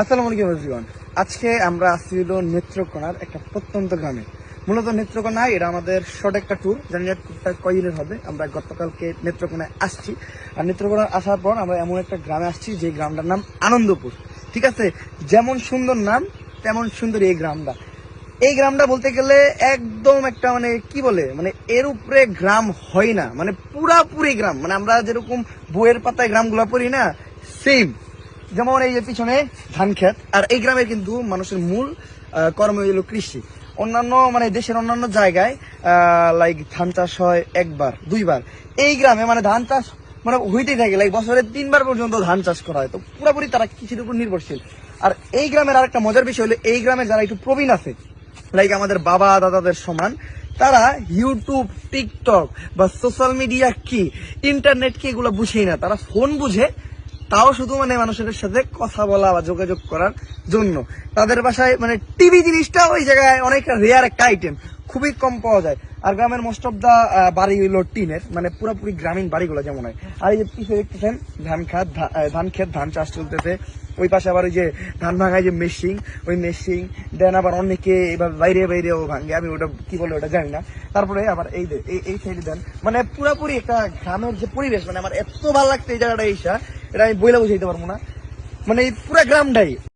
আসসালামু আলাইকুম এভরিওয়ান। আজকে আমরা আসছি নেত্রকোনার একটা প্রত্যন্ত গ্রামে। মূলত নেত্রকোনা, এটা আমাদের শর্ট একটা ট্যুর জানি না ট্যুরটা কয় হবে, আমরা গতকালকে নেত্রকোনায় আসছি। আর নেত্রকোনা আসার পর আমরা এমন একটা গ্রামে আসছি, যে গ্রামটার নাম আনন্দপুর। ঠিক আছে? যেমন সুন্দর নাম, তেমন সুন্দর এই গ্রামটা। এই গ্রামটা বলতে গেলে একদম একটা মানে কি বলে মানে এর উপরে গ্রাম হয় না। মানে পুরাপুরি গ্রাম। মানে আমরা যেরকম বইয়ের পাতায় গ্রামগুলো পড়ি না সেম যেমন এই যে পিছনে ধান ক্ষেত, আর এই গ্রামের কিন্তু মানুষের মূল কর্ম হলো কৃষি। অন্যান্য মানে দেশের অন্যান্য জায়গায় লাইক ধান চাষ হয় একবার, দুইবার। এই গ্রামে মানে ধান চাষ মানে হইতেই থাকে লাইক বছরে তিনবার পর্যন্ত ধান চাষ করা হয়। তো পুরোপুরি তারা কৃষির উপর নির্ভরশীল। আর এই গ্রামের আরেকটা মজার বিষয় হলো, এই গ্রামে যারা একটু প্রবীণ আছে লাইক আমাদের বাবা, দাদাদের সমান, তারা ইউটিউব টিকটক বা সোশ্যাল মিডিয়া কি ইন্টারনেট কি এগুলো বুঝেই না। তারা ফোন বুঝে তাও শুধু মানে মানুষের সাথে কথা বলা বা যোগাযোগ করার জন্য। তাদের বাসায় মানে টিভি জিনিসটা ওই জায়গায় অনেক রেয়ার একটা আইটেম খুবই কম পাওয়া যায়। আর গ্রামের মোস্ট অফ দা বাড়ি হইল টিনের মানে পুরোপুরি গ্রামীণ বাড়িগুলো যেমন হয়। আর এই যে পিছিয়ে দেখতেছেন, ধান খাত ধান ক্ষেত, ধান চাষ চলতেছে। ওই পাশে আবার ওই যে ধান ভাঙায় যে মেশিন ওই মেশিন দেন আবার অনেকে এবার বাইরে, বাইরেও ভাঙে। আমি ওটা কি বলে ওটা জানি না। তারপরে আবার এই এই সাইডে দেন। মানে পুরাপুরি একটা গ্রামের যে পরিবেশ মানে আমার এত ভালো লাগছে এই জায়গাটা এইসা এটা আমি বইলে বুঝাইতে পারব না। মানে এই পুরো গ্রামটাই।